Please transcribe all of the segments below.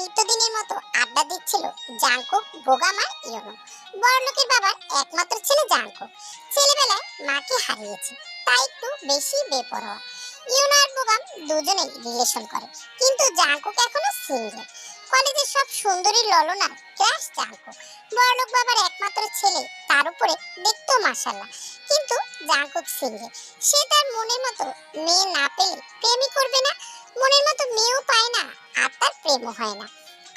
নিত্যদিনের মতো আড্ডা দিচ্ছিল জাঙ্কুক, বোগাম আর ইয়নো বড়লোকের বাবার একমাত্র ছেলে জাঙ্কুক। ছেলেবেলায় মাকে হারিয়েছে, তাই একটু বেশি বেপরোয়া। ইয়নো আর বোগাম দুজনেই রিলেশন করে, কিন্তু জাঙ্কুক এখনও সিঙ্গেল কলেজের সব সুন্দরী ললনা ক্রাশ জাঙ্কুক। বড়লোক বাবার একমাত্র ছেলে, তার উপরে দেখতেও মাসাল্লাহ কিন্তু জাঙ্কুক সিঙ্গেল সে তার মনের মতো মেয়ে না পেলে প্রেমই করবে না মনের মতো মেয়েও পায় না আর তার প্রেমও হয় না।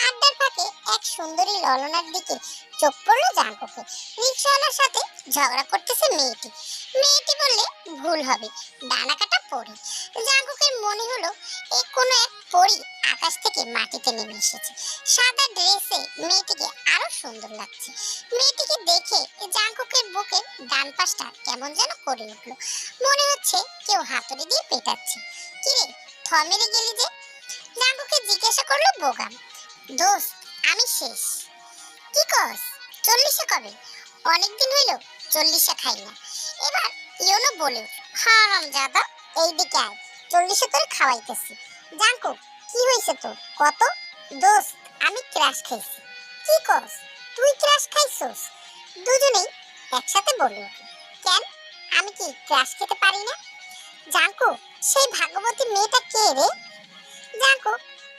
আড্ডার ফাঁকে এক সুন্দরী ললনার দিকে চোখ পড়ল জাঙ্কুকে। রিক্সাওয়ালার সাথে ঝগড়া করতেছে মেয়েটি। মেয়েটি বললে, ভুল হবে, ডানা কাটা পরি। জাঙ্কুকের মনে হলো, এ কোনো এক পরি আকাশ থেকে মাটিতে নেমে এসেছে। সাদা ড্রেসে মেয়েটিকে আরও সুন্দর লাগছে। মেয়েটিকে দেখে জাঙ্কুকের বুকে ডান পাশটা কেমন যেন করে উঠল। মনে হচ্ছে কেউ হাতুড়ি দিয়ে পেটাচ্ছে। কিরে থমেরে গেলি যে। জাঙ্কুকে জিজ্ঞাসা করল বোগাম দোস্ত, আমি শেষ। কি কস? চল্লিশে কবে? অনেকদিন হইল চল্লিশে খাই না। এবার ইয়োনো বলে হারাম জাদা এইদিকে আয়। চল্লিশে তোরে খাওয়াইতেছি। জাঙ্কু, কি হয়েছে তোর? কত? দোস্ত, আমি ক্রাশ খাইছি। কি কস? তুই ক্রাশ খাইছস? দুজনেই একসাথে বলে কেন? আমি কি ক্রাশ খেতে পারি না? জাঙ্কু সেই ভাগবতী মেয়েটা কে রে? জাঙ্কু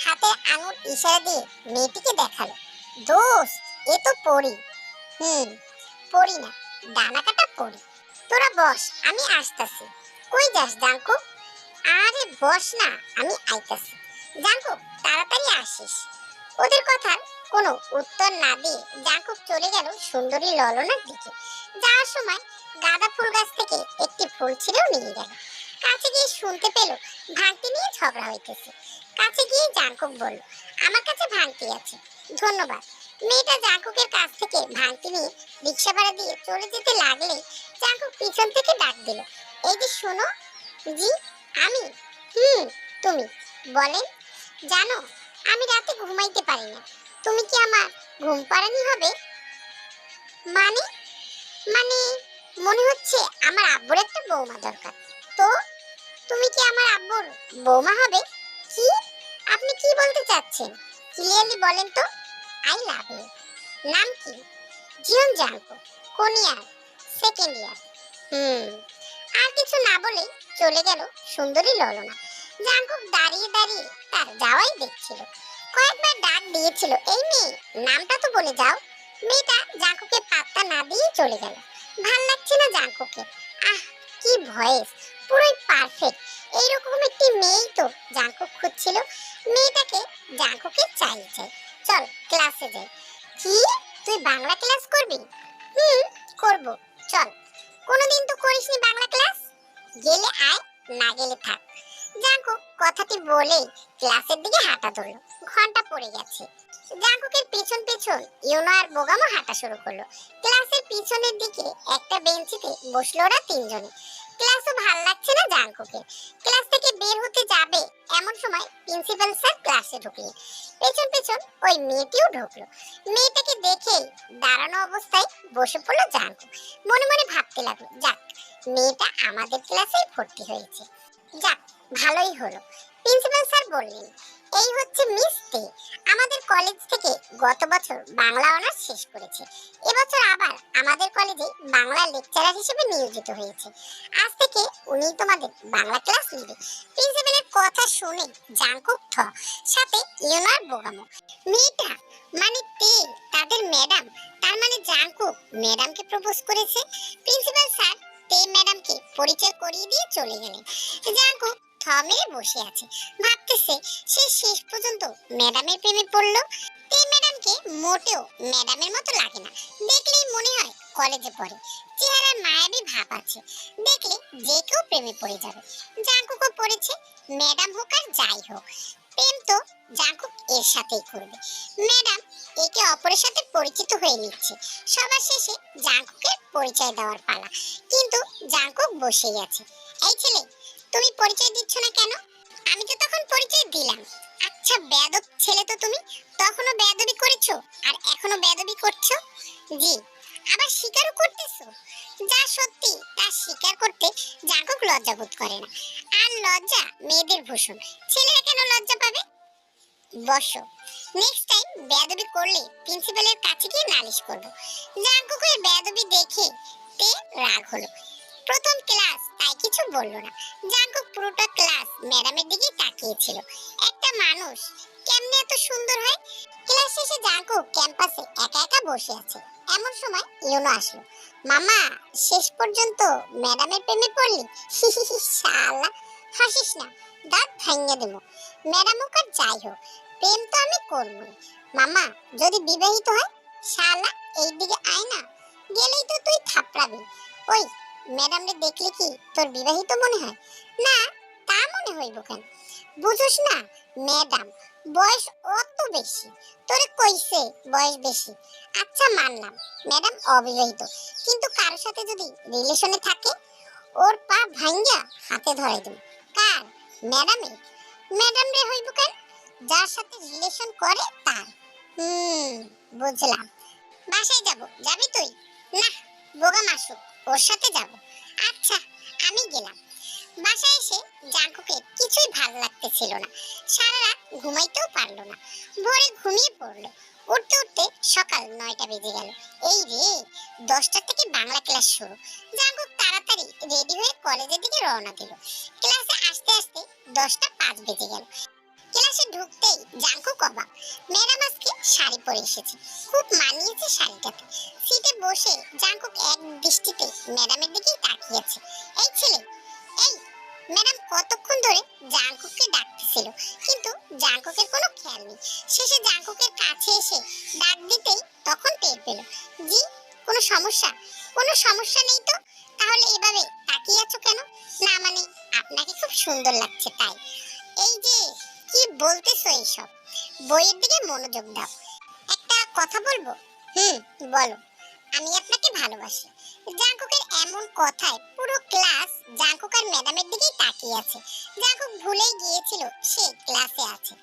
হাতে আঙুল ইশারা দিয়ে মেয়েটিকে দেখাল। দোস্ত, এ তো পড়ি হুম পড়ি না ডানা কাটা পড়ি তোরা বস, আমি আসতাছি। কই যাস জাঙ্কু আরে বস না, আমি আইতাছি। জাঙ্কু তাড়াতাড়ি আসিস। ওদের কথার কোনো উত্তর না দিয়ে জাঙ্কুক চলে গেল সুন্দরী ললনার দিকে। যাওয়ার সময় গাঁদা ফুল গাছ থেকে একটি ফুল ছিঁড়েও নিয়ে গেল। কাছে গিয়ে শুনতে পেল ভাঙতি নিয়ে ঝগড়া হইতেছে। কাছে গিয়ে জাঙ্কুক বলল, আমার কাছে ভাঙতি আছে, ধন্যবাদ। মেয়েটা জাঙ্কুকের কাছ থেকে ভাঙতি নিয়ে রিক্সা ভাড়া দিয়ে চলে যেতে লাগলে জাঙ্কুক পিছন থেকে ডাক দিল, এই যে শোনো, জি, আমি, হুম, তুমি, বলেন, জানো, আমি রাতে ঘুমাইতে পারি না, তুমি কি আমার ঘুম পাড়ানি হবে? মানে মানে মনে হচ্ছে আমার আব্বুর একটা বৌমা দরকার, তো? তুমি কি আমার আব্বুর বৌমা হবে? কি? আপনি কি বলতে চাচ্ছেন? ক্লিয়ারলি বলেন তো। I love you. নাম কি? জিয়ন জানকো। কোন ইয়ার? Second year. হুম। আর কিছু না বলে চলে গেল সুন্দরী ললনা। জাঙ্কুক দাঁড়িয়ে দাঁড়িয়ে তার যাওয়াই দেখছিল। কয়েকবার ডাক দিয়েছিল, এই মেয়ে, নামটা তো বলে যাও। মেয়েটা জাঙ্কুকে পাত্তা না দিয়ে চলে গেল। ভালো লাগছে না জাঙ্কুকে আহ, কি ভয়েস। পুরোই পারফেক্ট এইরকম একটি মেয়েই তো জাঙ্কুক খুঁজছিল। মেয়েটাকে জাঙ্কুকে চাই চাই চল ক্লাসে যাই। কি? তুই বাংলা ক্লাস করবি? হুম, করব। চল। কোনোদিন তো করিসনি বাংলা ক্লাস গেলে আয়, না গেলে থাক। জাঙ্কুক কথাটি বলে ক্লাসের দিকে হাঁটা ধরলো। ঘণ্টা পড়ে গেছে। জাঙ্কুকের পেছন পেছন ইউনো আর বোগামও হাঁটা শুরু করল। ক্লাসের পিছনের দিকে একটা বেঞ্চিতে বসল ওরা তিনজনে। ক্লাসও ভালো লাগছে না জাঙ্কুকে। ক্লাস থেকে বের হতে যাবে এমন সময় প্রিন্সিপাল স্যার ক্লাসে ঢুকলেন। পেছন পেছন ওই মেয়েটিও ঢুকলো। মেয়েটাকে দেখে দাঁড়ানো অবস্থায় বসে পড়ল জাঙ্কুক মনে মনে ভাবতে লাগল, যাক, মেয়েটা আমাদের ক্লাসেই ভর্তি হয়েছে। যাক, ভালোই হলো। প্রিন্সিপাল স্যার বললেন এই হচ্ছে মিস দে আমাদের কলেজ থেকে গত বছর বাংলা অনার্স শেষ করেছে। এবছর আবার আমাদের কলেজে বাংলা লেকচারার হিসেবে নিয়োজিত হয়েছে। আজ থেকে উনি তোমাদের বাংলা ক্লাস নেবে প্রিন্সিপালের কথা শুনে জাঙ্কুক থ, সাথে ইয়োনার বোগামো। মেয়েটা মানে তে, তাদের ম্যাডাম তার মানে জাঙ্কুক ম্যাডামকে প্রপোজ করেছে। প্রিন্সিপাল স্যার তে ম্যাডামকে পরিচয় করিয়ে দিয়ে চলে গেলেন। জাঙ্কুক বসে আছে। ভাবতেছে সে শেষ পর্যন্ত ম্যাডামের প্রেমে পড়ল। ম্যাডামকে মোটেও ম্যাডামের মতো লাগে না। দেখলেই মনে হয় কলেজে পড়ে। ভাব আছে। দেখলে যে কেউ প্রেমে পড়ে যাবে। পড়েছে। ম্যাডাম হোক আর যাই হোক। প্রেম তো এর সাথেই করবে। ম্যাডাম একে অপরের সাথে পরিচিত হয়ে নিচ্ছে। সবার শেষে জাঙ্কুকের পরিচয় দেওয়ার পালা। কিন্তু জাঙ্কুক বসেই আছে। এই ছেলে তুমি পরিচয় দিচ্ছ না কেন? আমি তো তখন পরিচয় দিলাম। আচ্ছা বেয়াদব ছেলে তো তুমি। তখনও বেয়াদবি করেছ? আর এখনও বেয়াদবি করছ? জি, আবার স্বীকারও করতেছো? যা সত্যি, তা স্বীকার করতে জাঙ্কুক লজ্জা বোধ করে না। আর লজ্জা মেয়েদের ভূষণ। ছেলেরা কেন লজ্জা পাবে? বসো। নেক্সট টাইম বেয়াদবি করলে প্রিন্সিপালের কাছে গিয়ে নালিশ করব। জাঙ্কুকের বেয়াদবি দেখে তে রাগ হলো। প্রথম ক্লাস, তাই কিছু বলল না। জাঙ্কুক পুরোটা ক্লাস ম্যাডামের দিকে তাকিয়েছিল। একটা মানুষ কেমনে এত সুন্দর হয়? ক্লাস শেষে জাঙ্কুক ক্যাম্পাসে একা একা বসে আছে। এমন সময় ইউনো আসলো। মামা, শেষ পর্যন্ত ম্যাডামের প্রেমে পড়লি? শালা, হাসিস না, দাঁত ভাঙিয়ে দেবো। ম্যাডাম হোক আর যাই হোক, প্রেম তো আমি করবই। মামা, যদি বিবাহিত হয়, শালা এই দিকে আয় না, গেলেই তো তুই থাপড়াবি। ওই ম্যাডামরে দেখলে কি তোর বিবাহিত মনে হয়? না, তা মনে হইব কেন? বুঝোস না, ম্যাডাম, বয়স অত বেশি। তোরে কইছে বয়স বেশি। আচ্ছা মানলাম, ম্যাডাম অবিবাহিত। কিন্তু কারোর সাথে যদি রিলেশনে থাকে, ওর পা ভাঙ্গা হাতে ধরে দেব। কার? ম্যাডামের? ম্যাডাম রে হইব কেন? যার সাথে রিলেশন করে, তার। হুম, বুঝলাম। বাসায় যাব। যাবি তুই? না বোগা মাসুক ওর সাথে যাব। আচ্ছা আমি গেলাম। বাসায় এসে জাঙ্কুকে কিছুই ভালো লাগতেছিল না। সারা রাত ঘুমাইতেও পারল না। ভোরে ঘুমিয়ে পড়ল। উঠতে উঠতে সকাল নয়টা বেজে গেল। এই রে, দশটা থেকে বাংলা ক্লাস শুরু। জাঙ্কুক তাড়াতাড়ি রেডি হয়ে কলেজের দিকে রওনা দিল। ক্লাসে আসতে আসতে দশটা পাঁচ বেজে গেল। ক্লাসে ঢুকতেই জাঙ্কুক অবাক ম্যাডাম আজকে শাড়ি পরে এসেছে, খুব মানিয়েছে শাড়িটাতে। সিটে বসে জাঙ্কুক এক দৃষ্টিতে ম্যাডামের দিকেই তাকিয়েছে। এই ছেলে, এই ম্যাডাম কতক্ষণ ধরে জাঙ্কুককে ডাকতেছিল, কিন্তু জাঙ্কুকের কোনো খেয়াল নেই। শেষে জাঙ্কুকের কাছে এসে ডাক দিতেই তখন টের পেল, জি, কোনো সমস্যা? কোনো সমস্যা নেই তো? তাহলে এভাবে তাকিয়ে আছো কেন? না মানে আপনাকে খুব সুন্দর লাগছে তাই। এই যে কি বলতেছো এইসব? বইয়ের দিকে মনোযোগ দাও। একটা কথা বলব? হুম। বলো। আমি আপনাকে ভালোবাসি। জাঙ্কুকের এমন কথায় পুরো ক্লাস জাঙ্কুক আর ম্যাডামের দিকেই তাকিয়ে আছে। জাঙ্কুক ভুলেই গিয়েছিল সে ক্লাসে আছে।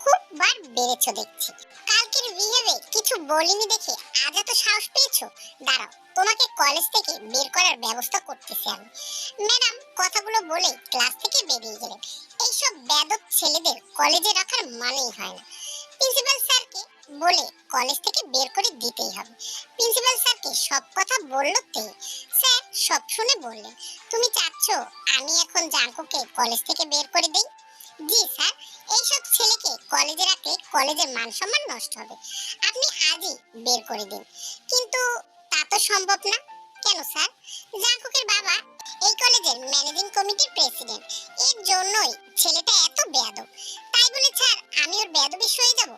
খুব বার বেড়েছো দেখছি। কালকের বিহেভে কিছু বলিনি দেখে আজ এত সাহস পেয়েছ? দাঁড়াও তোমাকে কলেজ থেকে বের করার ব্যবস্থা করতেছি আমি। ম্যাডাম কথাগুলো বলে ক্লাস থেকে বেরিয়ে গেলেন। এইসব বেদক ছেলেদের কলেজে রাখার মানেই হয় না। প্রিন্সিপাল স্যারকে বলে কলেজ থেকে বের করে দিতেই হবে। প্রিন্সিপাল স্যারকে সব কথা বলল তে। স্যার সব শুনে বললেন, তুমি চাচ্ছ আমি এখন জাঙ্কুকে কলেজ থেকে বের করে দেই? জি স্যার, এইসব ছেলেকে কলেজে রাখলে কলেজের মান সম্মান নষ্ট হবে। আপনি আজই বের করে দিন। কিন্তু তা তো সম্ভব না। কেন স্যার? জাঙ্কুকের বাবা এই কলেজের ম্যানেজিং কমিটির প্রেসিডেন্ট এর জন্যই ছেলেটা এত বেয়াদব। তাই বলে স্যার আমি ওর বেয়াদবি সয়ে যাব।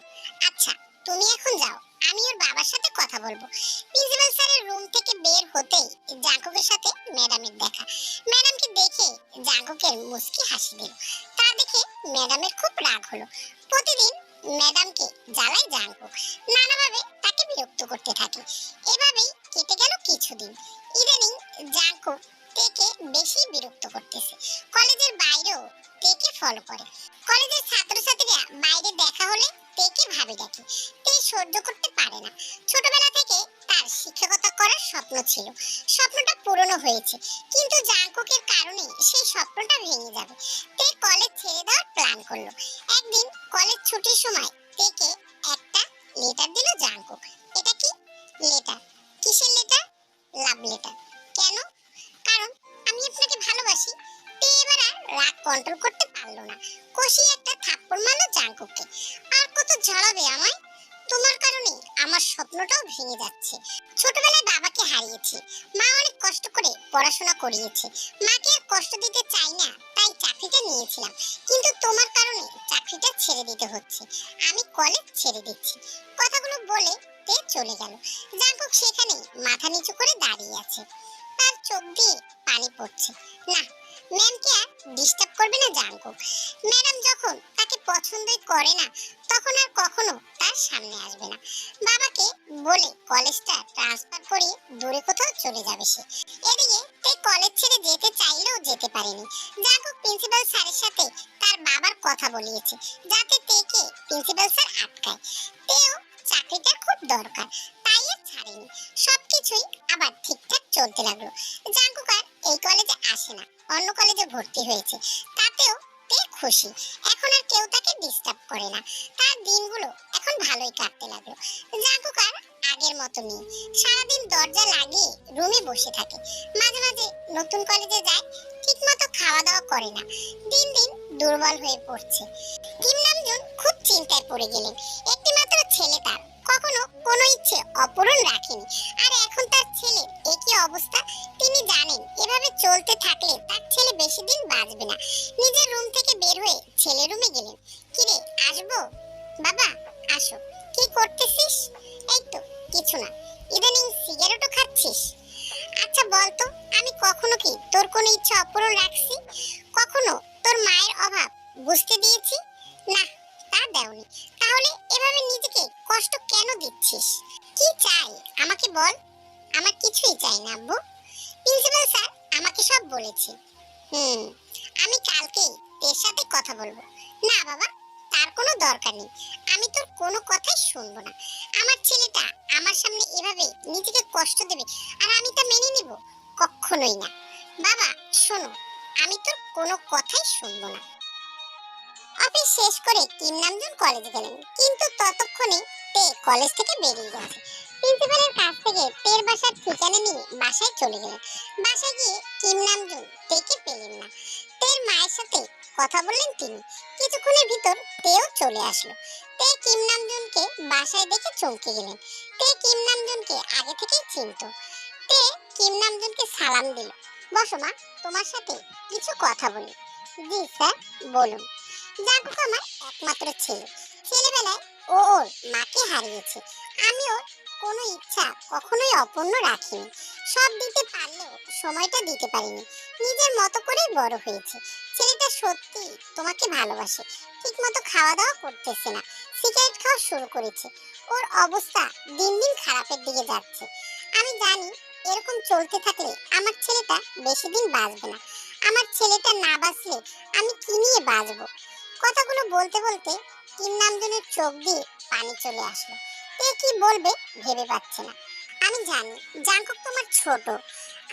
আচ্ছা তুমি এখন যাও, আমি ওর বাবার সাথে কথা বলব। প্রিন্সিপাল স্যারের রুম থেকে বের হতেই জাঙ্কুকের সাথে ম্যাডামের দেখা। ম্যাডামকে দেখে জাঙ্কুকের মুস্কি হাসি দিল। তা দেখে ম্যাডামের খুব রাগ হলো। প্রতিদিন ম্যাডামকে জ্বালায় জাঙ্কুক। নানাভাবে তাকে বিরক্ত করতে থাকে। এভাবেই কেটে গেল কিছুদিন। ইদানিং জাঙ্কুক থেকে বেশি বিরক্ত করতেছে। কলেজের বাইরেও তেকে ফলো করে কলেজের ছাত্রছাত্রীরা বাইরে দেখা হলে তেকে ভাবে ডাকে তে সহ্য করতে পারে না। ছোটবেলা থেকে তার শিক্ষকতা করার স্বপ্ন ছিল। স্বপ্নটা পূরণও হয়েছে। কিন্তু জাঙ্কুকের কারণে সেই স্বপ্নটা ভেঙে যাবে। তে কলেজ ছেড়ে দেওয়ার প্ল্যান করল। একদিন কলেজ ছুটির সময় তেকে একটা লেটার দিল জাঙ্কুক এটা কি? লেটার কিসের লেটার লাভ লেটার কেন? কারণ আমি আপনাকে ভালোবাসি। রাগ কন্ট্রোল করতে পারল না। কষি একটা থাপ্পড় মারলো জাঙ্কুককে। আর কত ঝাড়াবে আমায়? তোমার কারণে আমার স্বপ্নটাও ভেঙে যাচ্ছে। ছোটবেলায় বাবাকে হারিয়েছি। মা অনেক কষ্ট করে পড়াশোনা করিয়েছে। মাকে আর কষ্ট দিতে চাই না, তাই চাকরিটা নিয়েছিলাম। কিন্তু তোমার কারণে চাকরিটা ছেড়ে দিতে হচ্ছে। আমি কলেজ ছেড়ে দিচ্ছি। কথাগুলো বলে তে চলে গেল। জাঙ্কুক সেখানে মাথা নিচু করে দাঁড়িয়ে আছে। তার চোখ দিয়ে পানি পড়ছে। না ম্যামকে আর ডিস্টার্ব করবে না জাঙ্কুক ম্যাডাম যখন তাকে পছন্দই করে না, তখন আর কখনো তার সামনে আসবে না। বাবাকে বলে কলেজটা ট্রান্সফার করে দূরে কোথাও চলে যাবে সে। এদিকে তে কলেজ ছেড়ে যেতে চাইলেও যেতে পারেনি। জাঙ্কুক প্রিন্সিপাল স্যারের সাথে তার বাবার কথা বলিয়েছে, যাতে তেকে প্রিন্সিপাল স্যার আটকায়। তেও চাকরিটা খুব দরকার, তাই আর ছাড়েনি। সবকিছুই আবার ঠিকঠাক চলতে লাগল। জাঙ্কুক আর এই কলেজে আসে না, অন্য কলেজে ভর্তি হয়েছে। তাতেও তে খুশি। এখন আর কেউ তাকে ডিস্টার্ব করে না। তার দিনগুলো এখন ভালোই কাটতে লাগল। জাঙ্কুক আর আগের মতো নেই। সারাদিন দরজা লাগিয়ে রুমে বসে থাকে। মাঝে মাঝে নতুন কলেজে যায় ঠিক মতো খাওয়া দাওয়া করে না। দিন দিন দুর্বল হয়ে পড়ছে। কিম নামজুন খুব চিন্তায় পড়ে গেলেন। একটি মাত্র ছেলে তার কখনো কোনো ইচ্ছে অপূরণ রাখেনি। আর এখন তার ছেলের একই অবস্থা? তিনি জানেন, এভাবে চলতে থাকলে তার ছেলে বেশি দিন বাঁচবে না। নিজের রুম থেকে বের হয়ে ছেলে রুমে গেলেন। কিরে, আসব? বাবা, আসো। কি করতেছিস? এই তো, কিছু না। ইদানিং সিগারেটও খাচ্ছিস? আচ্ছা বলতো, আমি কখনো কি তোর কোনো ইচ্ছা অপূরণ রাখছি? কখনো তোর মায়ের অভাব বুঝতে দিয়েছি? না তা দেওনি। তাহলে এভাবে নিজেকে কষ্ট কেন দিচ্ছিস? কি চাই? আমাকে বল। আমার কিছুই চাই না, আব্বু। প্রিন্সিপাল স্যার আমাকে সব বলেছে। হুম, আমি কালকেই তোর সাথে কথা বলব। না, বাবা, তার কোনো দরকার নেই। আমি তোর কোনো কথাই শুনব না। আমার ছেলেটা আমার সামনে এভাবে নিজেকে কষ্ট দেবে আর আমি তা মেনে নিব? কখনোই না। বাবা, শোনো, আমি তোর কোনো কথাই শুনব না। অফিস শেষ করে কিম নামজন কলেজে গেলেন। কিন্তু ততক্ষণে তে কলেজ থেকে বেরিয়ে গেছে প্রিন্সিপালের কাছ থেকে তের বাসার ঠিকানা নিয়ে বাসায় চলে গেলেন। বাসায় গিয়ে কিম নামজুন তেকে পেলেন না। তের মায়ের সাথে কথা বললেন তিনি। কিছুক্ষণের ভিতর তেও চলে আসলো। তে কিম নামজুনকে বাসায় দেখে চমকে গেলেন। তে কিম নামজুনকে আগে থেকেই চিনত। তে কিম নামজুনকে সালাম দিল। বসো মা, তোমার সাথে কিছু কথা বলি। জি স্যার, বলুন। জাগুক আমার একমাত্র ছেলে। ছেলেবেলায় ও ওর মাকে হারিয়েছে। আমি ওর কোনো ইচ্ছা কখনোই অপূর্ণ রাখিনি। সব দিতে পারলেও সময়টা দিতে পারিনি। নিজের মতো করেই বড় হয়েছে। ছেলেটা সত্যি তোমাকে ভালোবাসে। ঠিক মতো খাওয়া দাওয়া করতেছে না। সিগারেট খাওয়া শুরু করেছে। ওর অবস্থা দিন দিন খারাপের দিকে যাচ্ছে। আমি জানি এরকম চলতে থাকলে আমার ছেলেটা বেশি দিন বাঁচবে না। আমার ছেলেটা না বাঁচলে আমি কি নিয়ে বাঁচবো? কথাগুলো বলতে বলতে কিম নামজনের চোখ দিয়ে পানি চলে আসলো। কে কি বলবে ভেবে পাচ্ছে না। আমি জানি জাঙ্কুক তোমার ছোট।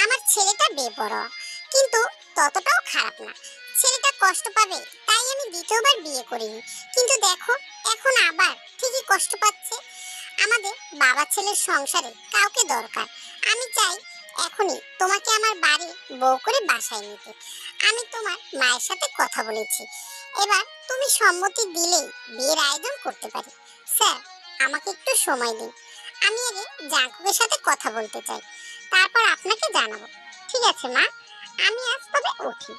আমার ছেলেটা বেপরোয়া। কিন্তু ততটাও খারাপ না। ছেলেটা কষ্ট পাবে, তাই আমি দ্বিতীয়বার বিয়ে করিনি। কিন্তু দেখো, এখন আবার ঠিকই কষ্ট পাচ্ছে। আমাদের বাবা ছেলের সংসারে কাউকে দরকার। আমি চাই এখনই তোমাকে আমার বাড়ি বউ করে বাসায় নিতে। আমি তোমার মায়ের সাথে কথা বলেছি। এবার তুমি সম্মতি দিলেই বিয়ের আয়োজন করতে পারি। স্যার, আমাকে একটু সময় দিন। আমি আগে জাঙ্কুকের সাথে কথা বলতে চাই। তারপর আপনাকে জানাব। ঠিক আছে, মা? আমি আজ তবে উঠি।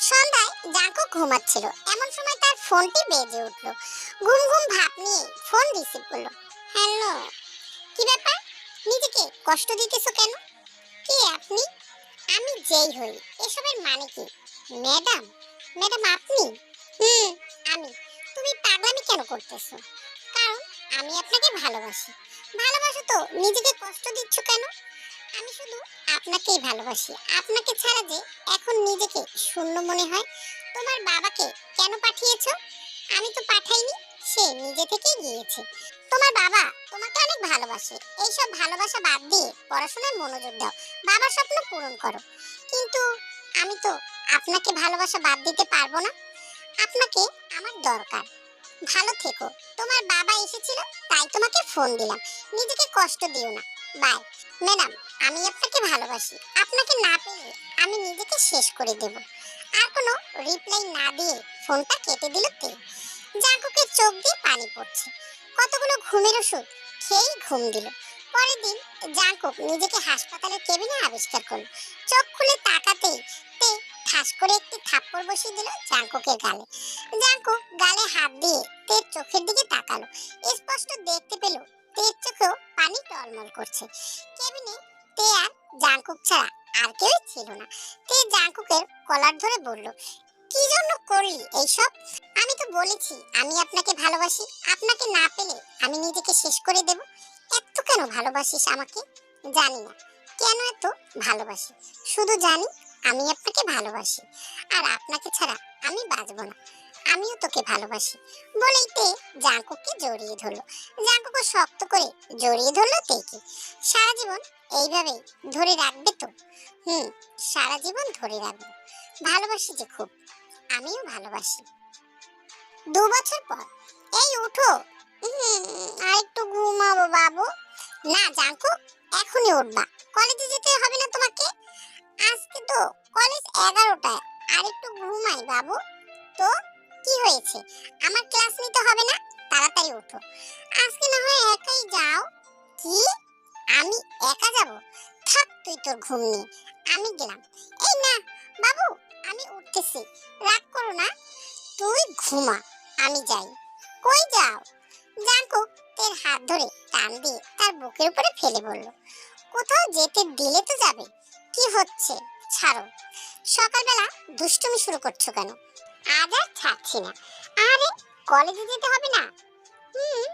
সন্ধ্যায় জাঙ্কুক ঘুমাচ্ছিল। এমন সময় তার ফোনটি বেজে উঠল। ঘুম ঘুম ভাব নিয়ে ফোন রিসিভ করল। হ্যালো, কি ব্যাপার? নিজেকে কষ্ট দিতেছো কেন? কে আপনি? আমি যেই হই এসবের মানে কি? ম্যাডাম ম্যাডাম আপনি? হুম। আমি? তুমি পাগলামি কেন করতেছো? কারণ আমি আপনাকে ভালোবাসি। ভালোবাসো তো? নিজেকে কষ্ট দিচ্ছ কেন? আমি শুধু আপনাকেই ভালোবাসি। আপনাকে ছাড়া যে এখন নিজেকে শূন্য মনে হয়। তোমার বাবাকে কেন পাঠিয়েছো? আমি তো পাঠাইনি সে নিজে থেকেই গিয়েছে। তোমার বাবা তোমাকে অনেক ভালোবাসে। এইসব ভালোবাসা বাদ দিয়ে পড়াশোনায় মনোযোগ দাও। বাবার স্বপ্ন পূরণ করো। কিন্তু আমি তো আপনাকে ভালোবাসা বাদ দিতে পারব না। আপনাকে আমার দরকার। ভালো থেকো। তোমার বাবা এসেছিল, তাই তোমাকে ফোন দিলাম। নিজেকে কষ্ট দিও না। বাই ম্যাডাম আমি আপনাকে ভালোবাসি। আপনাকে না পেলে আমি নিজেকে শেষ করে দেব। আর কোনো রিপ্লাই না দিয়ে ফোনটা কেটে দিল তে জাঙ্কুকের চোখ দিয়ে পানি পড়ছে। কতগুলো ঘুমের ওষুধ? খেয়েই ঘুম দিল। পরের দিন জাঙ্কুক নিজেকে হাসপাতালের কেবিনে আবিষ্কার করল। চোখ খুলে তাকাতেই তে ঠাস করে একটি থাপ্পড় বসিয়ে দিল জাঙ্কুকের গালে। জাঙ্কুক গালে হাত দিয়ে তের চোখের দিকে তাকালো। স্পষ্ট দেখতে পেল তের চোখেও পানি টলমল করছে। কেবিনে তে আর জাঙ্কুক ছাড়া আর কেউই ছিল না। তে জাঙ্কুকের কলার ধরে বলল জন্য করলি এইসব? আমি তো বলেছি, আমি আপনাকে ভালোবাসি। আপনাকে না পেলে আমি নিজেকে শেষ করে দেব। এত কেন ভালোবাসিস আমাকে? জানি না। কেন এত ভালোবাসি? শুধু জানি আমি আপনাকে ভালোবাসি। আর আপনাকে ছাড়া আমি বাঁচব না। আমিও তোকে ভালোবাসি। বলেই তে জাঙ্কুককে জড়িয়ে ধরলো। জাঙ্কুকে শক্ত করে জড়িয়ে ধরলো তেকে। সারা জীবন এইভাবেই ধরে রাখবে তো? হুম, সারা জীবন ধরে রাখব। ভালোবাসি যে খুব। আমিও ভালোবাসি। দু বছর পর, এই উঠো। আর একটু ঘুমাবো বাবু। না জাঙ্কু এখনই উঠবা। কলেজে যেতে হবে না তোমাকে? আজকে তো কলেজ এগারোটায় আর একটু ঘুমাই বাবু। তো, কি হয়েছে? আমার ক্লাস নিতে হবে না? তাড়াতাড়ি উঠো। আজকে না হয় একাই যাও। কি? আমি একা যাব? থাক, তুই তোর ঘুম নিয়ে আমি গেলাম। এই না, বাবু আমি উঠতেছি। রাগ করো না, তুই ঘুমা, আমি যাই। কই যাও? জাঙ্কু তের হাত ধরে টান দিয়ে তার বুকের উপরে ফেলে বলল, কোথাও যেতে দিলে তো যাবে। কি হচ্ছে? ছাড়ো। সকালবেলা দুষ্টুমি শুরু করছ কেন? আজ আর ছাড়ছি না। আরে, কলেজে যেতে হবে না? হুম,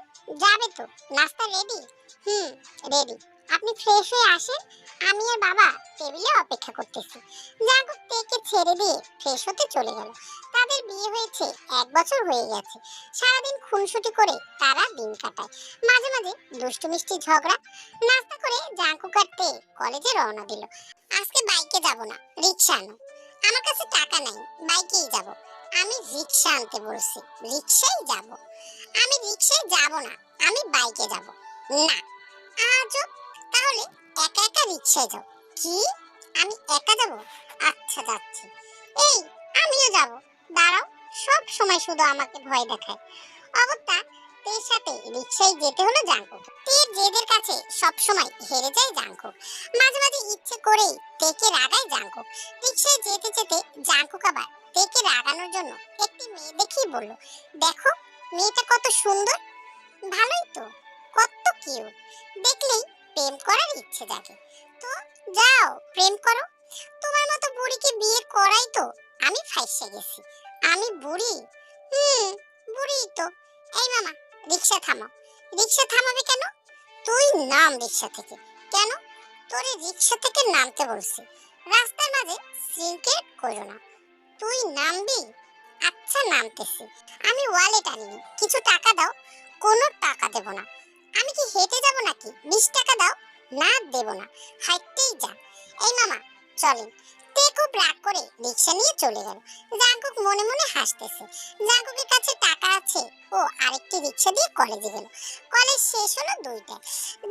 যাবে তো। নাস্তা রেডি হুম রেডি আপনি ফ্রেশ হয়ে আসেন, আমি আর বাবা টেবিলে অপেক্ষা করতেছি। জাগো তেকে ছেড়ে দিয়ে ফ্রেশ হতে চলে গেল। তাদের বিয়ে হয়েছে এক বছর হয়ে গেছে। সারাদিন খুনসুটি করে তারা দিন কাটায়। মাঝে মাঝে দুষ্টু মিষ্টি ঝগড়া, নাস্তা করে জাঙ্কু কাটতে কলেজে রওনা দিল। আজকে বাইকে যাব না রিক্সা আনো আমার কাছে টাকা নাই বাইকেই যাব। আমি রিক্সা আনতে বলছি রিক্সায় যাব। আমি রিক্সায় যাব না, আমি বাইকে যাব। না আজব তাহলে একা একা রিক্সায় যাও। কি? আমি একা যাব? আচ্ছা যাচ্ছি। এই, আমিও যাব। দাঁড়াও, সব সময় শুধু আমাকে ভয় দেখায়। অগত্যা, তের সাথে রিক্সায় যেতে হলো জাঙ্কু তের জেদের কাছে সব সময় হেরে যায় জাঙ্কু মাঝে মাঝে ইচ্ছে করেই তেকে রাগায় জাঙ্কু রিক্সায় যেতে যেতে জাঙ্কু আবার তেকে রাগানোর জন্য একটি মেয়ে দেখিয়ে বলল, দেখো, মেয়েটা কত সুন্দর। ভালোই তো, কত কিউট দেখলেই প্রেম করার ইচ্ছে জাগে। তো যাও, প্রেম করো। তোমার মতো বুড়িকে বিয়ে করাই তো। আমি ফাইসে গেছি। আমি বুড়ি? হুম বুড়ি তো। এই মামা, রিক্সা থামাও। রিক্সা থামাবে কেন? তুই নাম রিক্সা থেকে। কেন? তোরে রিক্সা থেকে নামতে বলছি। রাস্তার মাঝে সিনকেট করো না। তুই নামবি? আচ্ছা নামতেছি। আমি ওয়ালেট আনিনি। কিছু টাকা দাও। কোনো টাকা দেব না। আমি কি হেঁটে যাব নাকি? বিশ টাকা দাও, না দেব না। হাঁটতেই যা। এই মামা, চলেন। তে খুব রাগ করে রিক্সা নিয়ে চলে গেল। জাঙ্কুক মনে মনে হাসতেছে। জাঙ্কুকের কাছে টাকা আছে। ও আরেকটি রিক্সা দিয়ে কলেজে গেল। কলেজ শেষ হলো দুইটায়।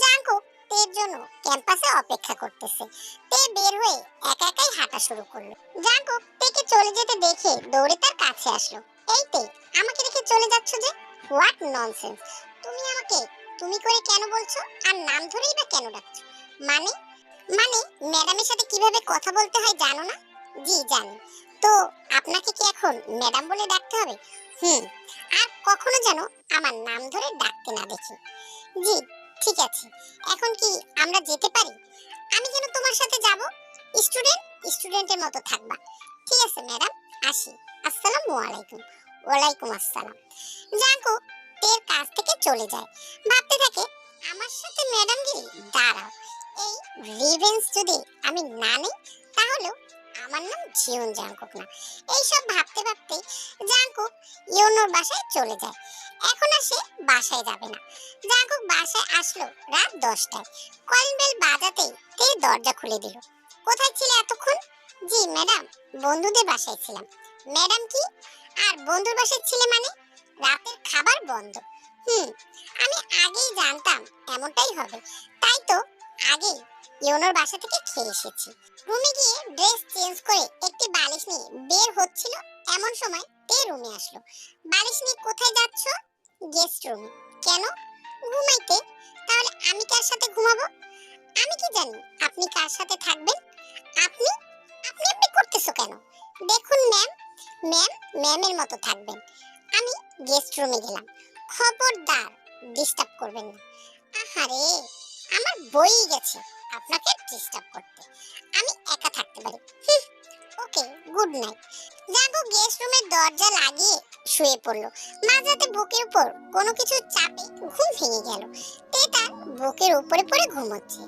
জাঙ্কুক তের জন্য ক্যাম্পাসে অপেক্ষা করতেছে। তে বের হয়ে একা একাই হাঁটা শুরু করল। জাঙ্কুক তেকে চলে যেতে দেখে দৌড়ে তার কাছে আসলো। এই তে, আমাকে রেখে চলে যাচ্ছ যে? হোয়াট ননসেন্স তুমি আমাকে তুমি করে কেন বলছো? আর নাম ধরেই বা কেন ডাকছো? মানে? মানে ম্যাডামের সাথে কীভাবে কথা বলতে হয় জানো না? জি, জানি। তো আপনাকে কি এখন ম্যাডাম বলে ডাকতে হবে? হুম। আর কখনো যেন আমার নাম ধরে ডাকতে না দেখি। জি, ঠিক আছে। এখন কি আমরা যেতে পারি? আমি যেন তোমার সাথে যাব? স্টুডেন্ট? স্টুডেন্টের মতো থাকবা। ঠিক আছে, ম্যাডাম। আসি। আসসালামু আলাইকুম। ওয়ালাইকুম আসসালাম। জাঙ্কু তের কাছ থেকে চলে যায়। ভাবতে থাকে, আমার সাথে ম্যাডাম ম্যাডামগিরি, দাঁড়াও, এই রিভেন্স যদি আমি না নিই তাহলেও আমার নাম জিওন জাঙ্কুক না। এইসব ভাবতে ভাবতে জাঙ্কুক ইয়োনোর বাসায় চলে যায়। এখন আর সে বাসায় যাবে না। জাঙ্কুক বাসায় আসলো রাত দশটায়। কলিং বেল বাজাতেই তে দরজা খুলে দিল। কোথায় ছিলে এতক্ষণ? জি, ম্যাডাম, বন্ধুদের বাসায় ছিলাম। ম্যাডাম কি? আর বন্ধুর বাসায় ছিলে মানে? রাতের খাবার বন্ধ। হুম, আমি আগেই জানতাম এমনটাই হবে। তাই তো আগেই ইওনোর বাসা থেকে খেয়ে এসেছি। রুমে গিয়ে ড্রেস চেঞ্জ করে একটি বালিশ নিয়ে বের হচ্ছিল এমন সময় তে রুমে আসলো। বালিশ নিয়ে কোথায় যাচ্ছ? গেস্ট রুমে। কেন? ঘুমাইতে। তাহলে আমি কার সাথে ঘুমাবো? আমি কি জানি আপনি কার সাথে থাকবেন? আপনি? আপনি আপনি করতেছো কেন? দেখুন, ম্যাম। ম্যাম, ম্যামের মতো থাকবেন। গেস্ট রুমে গেলাম। খবরদার ডিস্টার্ব করবেন না। আহারে, আমার বই গেছে, আপনাকে ডিস্টার্ব করতে। আমি একা থাকতে পারি। ওকে গুড নাইট জাগো গেস্ট রুমের দরজা লাগিয়ে শুয়ে পড়ল। মাঝরাতে বুকের উপর কোনো কিছু চাপে ঘুম ভেঙে গেল। তে তার বুকের উপরে পড়ে ঘুমোচ্ছে।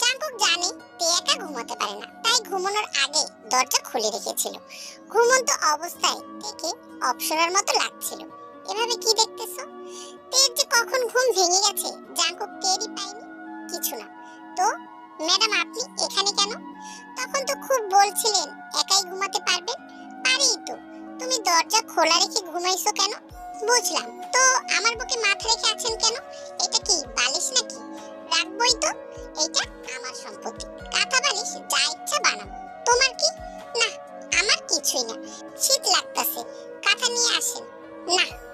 জাঙ্কুক জানে, তে একা ঘুমাতে পারে না। তাই ঘুমানোর আগে দরজা খুলে রেখেছিল। ঘুমন্ত অবস্থায় থেকে অপসরার মতো লাগছিল। এভাবে কি দেখতেছো? তের যে কখন ঘুম ভেঙে গেছে, জাঙ্কুক টেরই পাইনি কিছু না। তো, ম্যাডাম আপনি এখানে কেন? তখন তো খুব বলছিলেন, একাই ঘুমাতে পারবেন? পারি তো। তুমি দরজা খোলা রেখে ঘুমাইছো কেন? বুঝলাম। তো, আমার বুকে মাথা রেখে আছেন কেন? এটা কি বালিশ নাকি? রাখবই তো। এটা আমার সম্পত্তি। কাঁথা বালিশ, যা ইচ্ছা বানাবো। তোমার কি? না, আমার কিছুই না। শীত লাগতাছে। কাঁথা নিয়ে আসেন। না।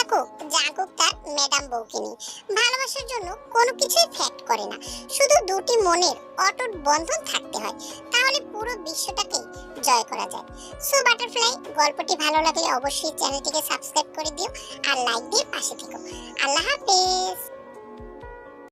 কিছুই ফ্যাক্ট করে না। শুধু দুটি মনের অটুট বন্ধন থাকতে হয়। তাহলে পুরো বিশ্বটাকে জয় করা যায়। সো বাটারফ্লাই গল্পটি ভালো লাগলে অবশ্যই চ্যানেলটিকে সাবস্ক্রাইব করে দিও আর লাইক দিয়ে পাশে থেকো। আল্লাহ হাফেজ!